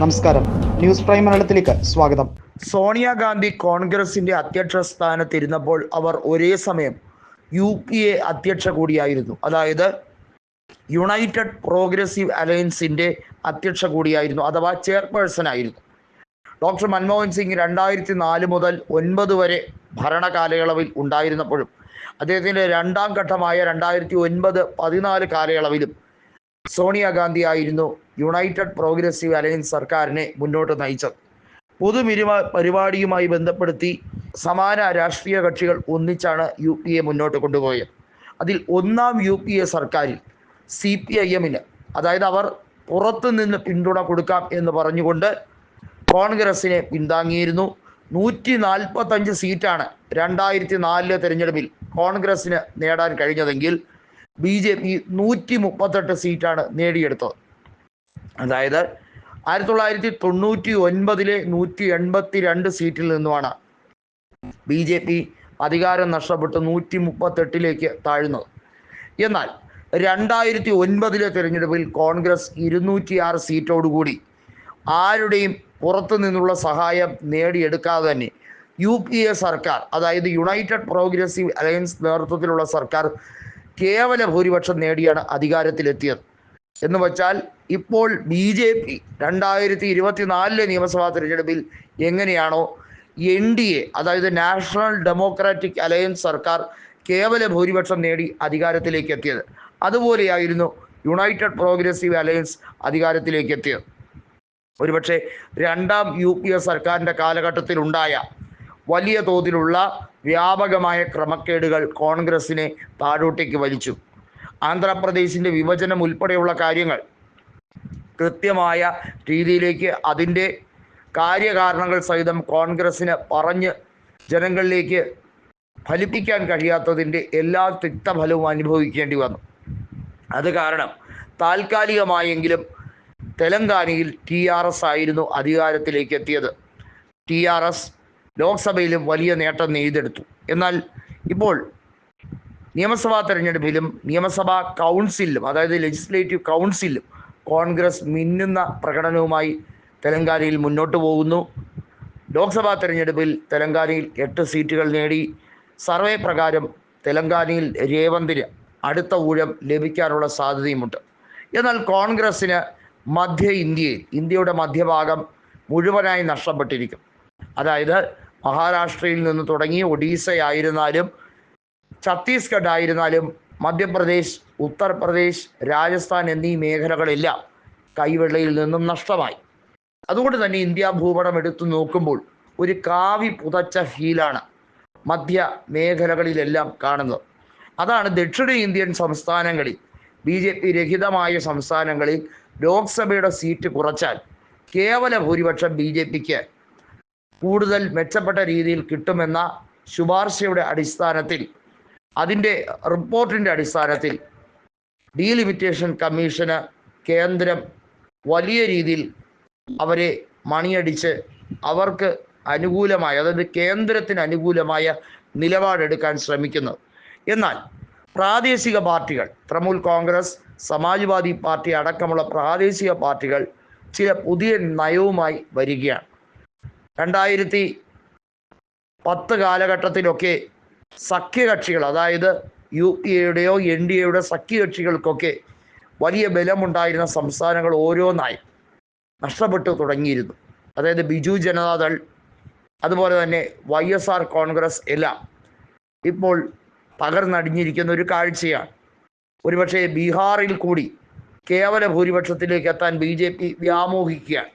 നമസ്കാരം. News prime മലയാളത്തിലേക്ക് സ്വാഗതം. സോണിയാഗാന്ധി കോൺഗ്രസിന്റെ അധ്യക്ഷ സ്ഥാനത്തിരുന്നപ്പോൾ അവർ ഒരേ സമയം യു പി എ അധ്യക്ഷ കൂടിയായിരുന്നു. അതായത് യുണൈറ്റഡ് പ്രോഗ്രസീവ് അലയൻസിന്റെ അധ്യക്ഷ കൂടിയായിരുന്നു അഥവാ ചെയർപേഴ്സൺ ആയിരുന്നു. ഡോക്ടർ മൻമോഹൻ സിംഗ് രണ്ടായിരത്തി നാല് മുതൽ ഒൻപത് വരെ ഭരണകാലയളവിൽ ഉണ്ടായിരുന്നപ്പോഴും അദ്ദേഹത്തിന്റെ രണ്ടാം ഘട്ടമായ രണ്ടായിരത്തി ഒൻപത് പതിനാല് കാലയളവിലും സോണിയാഗാന്ധി ആയിരുന്നു യുണൈറ്റഡ് പ്രോഗ്രസീവ് അലയൻസ് സർക്കാരിനെ മുന്നോട്ട് നയിച്ചത്. പൊതുമിരുമ പരിപാടിയുമായി ബന്ധപ്പെടുത്തി സമാന രാഷ്ട്രീയ കക്ഷികൾ ഒന്നിച്ചാണ് യു പി എ മുന്നോട്ട് കൊണ്ടുപോയത്. അതിൽ ഒന്നാം യു പി എ സർക്കാരിൽ സി പി ഐ എമ്മിന് അതായത് അവർ പുറത്തു നിന്ന് പിന്തുണ കൊടുക്കാം എന്ന് പറഞ്ഞുകൊണ്ട് കോൺഗ്രസിനെ പിന്താങ്ങിയിരുന്നു. നൂറ്റി നാൽപ്പത്തഞ്ച് സീറ്റാണ് രണ്ടായിരത്തി നാലിലെ തെരഞ്ഞെടുപ്പിൽ കോൺഗ്രസിന് നേടാൻ കഴിഞ്ഞതെങ്കിൽ ബി ജെ പി നൂറ്റി മുപ്പത്തെട്ട് സീറ്റാണ് നേടിയെടുത്തത്. അതായത് ആയിരത്തി തൊള്ളായിരത്തി തൊണ്ണൂറ്റി ഒൻപതിലെ നൂറ്റി എൺപത്തി രണ്ട് സീറ്റിൽ നിന്നുമാണ് ബി ജെ പി അധികാരം നഷ്ടപ്പെട്ട് നൂറ്റി മുപ്പത്തെട്ടിലേക്ക് താഴ്ന്നത്. എന്നാൽ രണ്ടായിരത്തി ഒൻപതിലെ തിരഞ്ഞെടുപ്പിൽ കോൺഗ്രസ് ഇരുന്നൂറ്റിയാറ് സീറ്റോടുകൂടി ആരുടെയും പുറത്തു നിന്നുള്ള സഹായം നേടിയെടുക്കാതെ തന്നെ യു പി എ സർക്കാർ അതായത് യുണൈറ്റഡ് പ്രോഗ്രസീവ് അലയൻസ് നേതൃത്വത്തിലുള്ള സർക്കാർ കേവല ഭൂരിപക്ഷം നേടിയാണ് അധികാരത്തിലെത്തിയത്. എന്ന് വച്ചാൽ ഇപ്പോൾ ബി ജെ പി രണ്ടായിരത്തി ഇരുപത്തിനാലിലെ നിയമസഭാ തിരഞ്ഞെടുപ്പിൽ എങ്ങനെയാണോ എൻ ഡി എ അതായത് നാഷണൽ ഡെമോക്രാറ്റിക് അലയൻസ് സർക്കാർ കേവല ഭൂരിപക്ഷം നേടി അധികാരത്തിലേക്ക് എത്തിയത്. അതുപോലെയായിരുന്നു യുണൈറ്റഡ് പ്രോഗ്രസീവ് അലയൻസ് അധികാരത്തിലേക്ക് എത്തിയത്. ഒരുപക്ഷെ രണ്ടാം യു പി എ സർക്കാരിന്റെ കാലഘട്ടത്തിലുണ്ടായ വലിയ തോതിലുള്ള വ്യാപകമായ ക്രമക്കേടുകൾ കോൺഗ്രസിനെ താഴോട്ടേക്ക് വലിച്ചു. ആന്ധ്രാപ്രദേശിന്റെ വിഭജനം ഉൾപ്പെടെയുള്ള കാര്യങ്ങൾ കൃത്യമായ രീതിയിലേക്ക് അതിന്റെ കാര്യകാരണങ്ങൾ സഹിതം കോൺഗ്രസ്സിന് പറഞ്ഞ് ജനങ്ങളിലേക്ക് ഫലിപ്പിക്കാൻ കഴിയാത്തതിന്റെ എല്ലാ തിക്തഫലവും അനുഭവിക്കേണ്ടി വന്നു. അത് കാരണം താൽക്കാലികമായെങ്കിലും തെലങ്കാനയിൽ ടി ആർ എസ് ആയിരുന്നു അധികാരത്തിലേക്ക് എത്തിയത്. ടി ആർ എസ് ലോക്സഭയിലും വലിയ നേട്ടം നെയ്തെടുത്തു. എന്നാൽ ഇപ്പോൾ നിയമസഭാ തെരഞ്ഞെടുപ്പിലും നിയമസഭാ കൗൺസിലും അതായത് ലെജിസ്ലേറ്റീവ് കൗൺസിലും കോൺഗ്രസ് മിന്നുന്ന പ്രകടനവുമായി തെലങ്കാനയിൽ മുന്നോട്ട് പോകുന്നു. ലോക്സഭാ തെരഞ്ഞെടുപ്പിൽ തെലങ്കാനയിൽ എട്ട് സീറ്റുകൾ നേടി. സർവേ പ്രകാരം തെലങ്കാനയിൽ രേവന്തിന് അടുത്ത ഊഴം ലഭിക്കാനുള്ള സാധ്യതയുമുണ്ട്. എന്നാൽ കോൺഗ്രസ്സിന് മധ്യ ഇന്ത്യയിൽ ഇന്ത്യയുടെ മധ്യഭാഗം മുഴുവനായി നഷ്ടപ്പെട്ടിരിക്കും. അതായത് മഹാരാഷ്ട്രയിൽ നിന്ന് തുടങ്ങി ഒഡീസയായിരുന്നാലും ഛത്തീസ്ഗഡ് ആയിരുന്നാലും മധ്യപ്രദേശ് ഉത്തർപ്രദേശ് രാജസ്ഥാൻ എന്നീ മേഖലകളെല്ലാം കൈവെള്ളയിൽ നിന്നും നഷ്ടമായി. അതുകൊണ്ട് തന്നെ ഇന്ത്യ ഭൂപടം എടുത്തു നോക്കുമ്പോൾ ഒരു കാവി പുതച്ച ഫീലാണ് മധ്യ മേഖലകളിലെല്ലാം കാണുന്നത്. അതാണ് ദക്ഷിണ ഇന്ത്യൻ സംസ്ഥാനങ്ങളിൽ ബി ജെ പി രഹിതമായ സംസ്ഥാനങ്ങളിൽ ലോക്സഭയുടെ സീറ്റ് കുറച്ചാൽ കേവല ഭൂരിപക്ഷം ബി ജെ പിക്ക് കൂടുതൽ മെച്ചപ്പെട്ട രീതിയിൽ കിട്ടുമെന്ന ശുപാർശയുടെ അടിസ്ഥാനത്തിൽ അതിന്റെ റിപ്പോർട്ടിന്റെ അടിസ്ഥാനത്തിൽ ഡീലിമിറ്റേഷൻ കമ്മീഷന് കേന്ദ്രം വലിയ രീതിയിൽ അവരെ മണിയടിച്ച് അവർക്ക് അനുകൂലമായ അതായത് കേന്ദ്രത്തിന് അനുകൂലമായ നിലപാടെടുക്കാൻ ശ്രമിക്കുന്നു. എന്നാൽ പ്രാദേശിക പാർട്ടികൾ തൃണമൂൽ കോൺഗ്രസ് സമാജ്വാദി പാർട്ടി അടക്കമുള്ള പ്രാദേശിക പാർട്ടികൾ ചില പുതിയ നയവുമായി വരികയാണ്. രണ്ടായിരത്തി പത്ത് കാലഘട്ടത്തിലൊക്കെ സഖ്യകക്ഷികൾ അതായത് യു പി എയുടെയോ എൻ ഡി എയുടെ സഖ്യകക്ഷികൾക്കൊക്കെ വലിയ ബലമുണ്ടായിരുന്ന സംസ്ഥാനങ്ങൾ ഓരോന്നായി നഷ്ടപ്പെട്ടു തുടങ്ങിയിരുന്നു. അതായത് ബിജു ജനതാദൾ അതുപോലെ തന്നെ വൈ എസ് ആർ കോൺഗ്രസ് എല്ലാം ഇപ്പോൾ തകർന്നടിഞ്ഞിരിക്കുന്ന ഒരു കാഴ്ചയാണ്. ഒരുപക്ഷെ ബീഹാറിൽ കൂടി കേവല ഭൂരിപക്ഷത്തിലേക്ക് എത്താൻ ബി ജെ പി വ്യാമോഹിക്കുകയാണ്.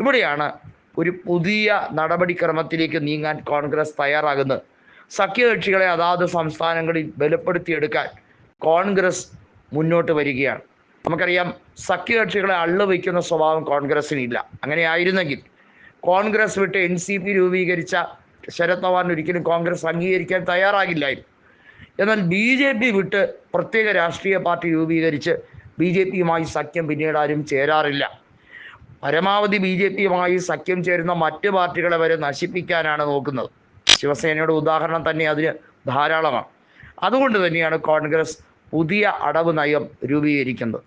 ഇവിടെയാണ് ഒരു പുതിയ നടപടിക്രമത്തിലേക്ക് നീങ്ങാൻ കോൺഗ്രസ് തയ്യാറാകുന്നത് സഖ്യകക്ഷികളെ അതാത് സംസ്ഥാനങ്ങളിൽ ബലപ്പെടുത്തിയെടുക്കാൻ കോൺഗ്രസ് മുന്നോട്ട് വരികയാണ്. നമുക്കറിയാം സഖ്യകക്ഷികളെ അള്ളു വയ്ക്കുന്ന സ്വഭാവം കോൺഗ്രസ്സിനില്ല. അങ്ങനെ ആയിരുന്നെങ്കിൽ കോൺഗ്രസ് വിട്ട് എൻ സി പി രൂപീകരിച്ച ശരത് പവാറിന് ഒരിക്കലും കോൺഗ്രസ് അംഗീകരിക്കാൻ തയ്യാറാകില്ലായിരുന്നു. എന്നാൽ ബി ജെ പി വിട്ട് പ്രത്യേക രാഷ്ട്രീയ പാർട്ടി രൂപീകരിച്ച് ബി ജെ പിയുമായി സഖ്യം പിന്നീട് ആരും ചേരാറില്ല. പരമാവധി ബി ജെ പിയുമായി സഖ്യം ചേരുന്ന മറ്റ് പാർട്ടികളെ വരെ നശിപ്പിക്കാനാണ് നോക്കുന്നത്. ശിവസേനയുടെ ഉദാഹരണം തന്നെ അതിന് ധാരാളമാണ്. അതുകൊണ്ട് തന്നെയാണ് കോൺഗ്രസ് പുതിയ അടവ് നയം രൂപീകരിക്കുന്നത്.